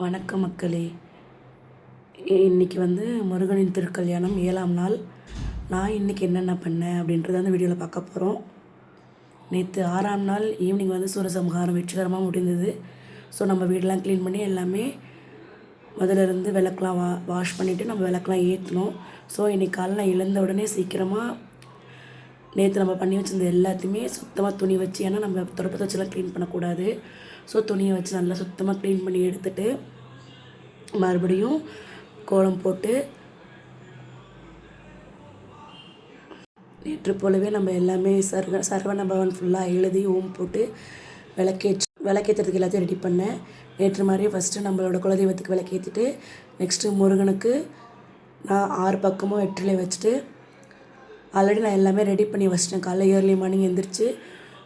வணக்கம் மக்களே. இன்றைக்கி வந்து முருகனின் திருக்கல்யாணம் ஏழாம் நாள். நான் இன்றைக்கி என்னென்ன பண்ணேன் அப்படின்றத அந்த வீடியோவில் பார்க்க போகிறோம் நேற்று ஆறாம் நாள் ஈவினிங் வந்து சூரசம்ஹாரம் வெற்றிகரமாக முடிந்தது. ஸோ நம்ம வீடெல்லாம் க்ளீன் பண்ணி எல்லாமே முதல்ல இருந்து விளக்கெலாம் வா வாஷ் பண்ணிவிட்டு நம்ம விளக்கெலாம் ஏற்றணும் ஸோ இன்றைக்கி காலைல நான் எழுந்த உடனே சீக்கிரமாக நேற்று நம்ம பண்ணி வச்சிருந்த எல்லாத்தையுமே சுத்தமாக துணி வச்சு ஏன்னா நம்ம தொடப்பத்தை வச்சுலாம் க்ளீன் பண்ணக்கூடாது. ஸோ துணியை வச்சு நல்லா சுத்தமாக க்ளீன் பண்ணி எடுத்துட்டு மறுபடியும் கோலம் போட்டு நேற்று போலவே நம்ம எல்லாமே சர்வ சரவண பவன் ஃபுல்லாக எழுதி ஓம் போட்டு விளக்கேற்று விளக்கேற்றுறதுக்கு எல்லாத்தையும் ரெடி பண்ணேன். நேற்று மாதிரியே ஃபஸ்ட்டு நம்மளோட குலதெய்வத்துக்கு விளக்கேற்றிட்டு நெக்ஸ்ட்டு முருகனுக்கு நான் ஆறு பக்கமும் வெற்றிலை வச்சுட்டு ஆல்ரெடி நான் எல்லாமே ரெடி பண்ணி வச்சிட்டேன். காலைல ஏர்லி மார்னிங் எழுந்திரிச்சு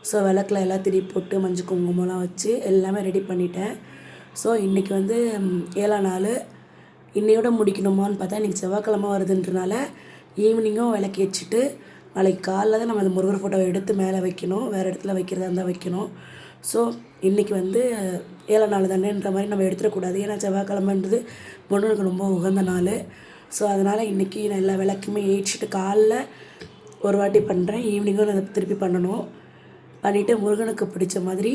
ஸோ விளக்கில் எல்லாம் திரி போட்டு மஞ்சள் குங்குமம்லாம் வச்சு எல்லாமே ரெடி பண்ணிட்டேன். ஸோ இன்றைக்கி வந்து ஏழாம் நாள். இன்னையோட முடிக்கணுமான்னு பார்த்தா இன்றைக்கி செவ்வாய்க்கிழமை வருதுன்றனால ஈவினிங்கும் விளக்கி வச்சுட்டு நாளைக்கு காலைல தான் நம்ம அந்த முருகர் ஃபோட்டோவை எடுத்து மேலே வைக்கணும். வேறு இடத்துல வைக்கிறதா இருந்தால் வைக்கணும். ஸோ இன்றைக்கி வந்து ஏழாம் நாள் தானேன்ற மாதிரி நம்ம எடுத்துடக்கூடாது. ஏன்னா செவ்வாய்க்கிழமைன்றது முருகனுக்கு ரொம்ப உகந்த நாள். ஸோ அதனால் இன்றைக்கி நான் எல்லா விளக்குமே ஏற்றிட்டு காலைல ஒரு வாட்டி பண்ணுறேன் ஈவினிங்கும் நான் அதை திருப்பி பண்ணணும். பண்ணிவிட்டு முருகனுக்கு பிடிச்ச மாதிரி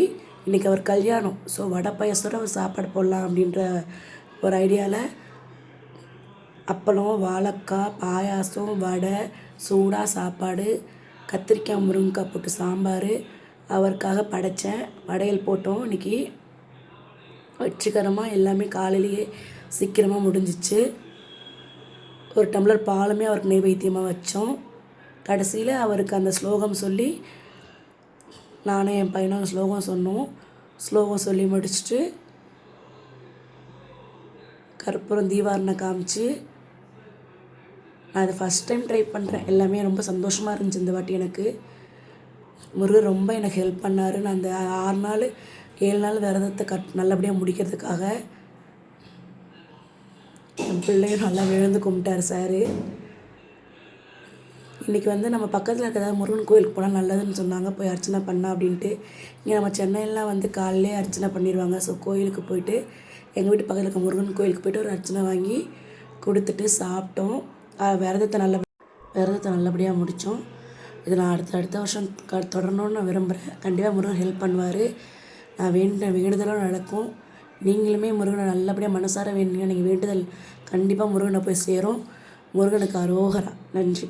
இன்றைக்கி அவர் கல்யாணம். ஸோ வடை பாயசத்தோட அவர் சாப்பாடு போடலாம் அப்படின்ற ஒரு ஐடியாவில் அப்பளம் வாழைக்காய் பாயாசம் வடை சூடாக சாப்பாடு கத்திரிக்காய் முருங்கைக்காய் போட்டு சாம்பார். அவருக்காக படைத்தேன் வடையல் போட்டோம். இன்றைக்கி வெற்றிகரமாக எல்லாமே காலையிலேயே சீக்கிரமாக முடிஞ்சிச்சு. ஒரு டம்ளர் பாலுமே அவருக்கு நெய்வேத்தியமாக வச்சோம். கடைசியில் அவருக்கு அந்த ஸ்லோகம் சொல்லி நானும் என் பையனும் ஸ்லோகம் சொன்னோம். ஸ்லோகம் சொல்லி முடிச்சுட்டு கற்பூரம் தீவாரணை காமிச்சு நான் அதை ஃபஸ்ட் டைம் ட்ரை பண்ணுறேன் எல்லாமே ரொம்ப சந்தோஷமாக இருந்துச்சு இந்த வாட்டி எனக்கு. முருகர் ரொம்ப எனக்கு ஹெல்ப் பண்ணார். நான் அந்த ஆறு நாள் ஏழு நாள் விரதத்தை கட் நல்லபடியாக முடிக்கிறதுக்காக என் பிள்ளையும் நல்லா விழுந்து கும்பிட்டார் சார். இன்றைக்கி வந்து நம்ம பக்கத்தில் இருக்க முருகன் கோயிலுக்கு போனால் நல்லதுன்னு சொன்னாங்க. போய் அர்ச்சனை பண்ணா அப்படின்ட்டு. இங்கே நம்ம சென்னையிலாம் வந்து காலையிலே அர்ச்சனை பண்ணிடுவாங்க ஸோ கோயிலுக்கு போயிட்டு எங்கள் வீட்டு பக்கத்தில் இருக்க முருகன் கோயிலுக்கு போயிட்டு ஒரு அர்ச்சனை வாங்கி கொடுத்துட்டு சாப்பிட்டோம். விரதத்தை நல்ல விரதத்தை நல்லபடியாக முடித்தோம் இது நான் அடுத்த அடுத்த வருஷம் க தொடரணும்னு நான் விரும்புகிறேன் கண்டிப்பாக முருகன் ஹெல்ப் பண்ணுவார். நான் வேண்ட வேண்டுதலும் நடக்கும். நீங்களுமே முருகனை நல்லபடியாக மனசார வேணுங்க நீங்கள் வேண்டுதல் கண்டிப்பாக முருகனை போய் சேரும். முருகனுக்கு அரோகரா. நன்றி.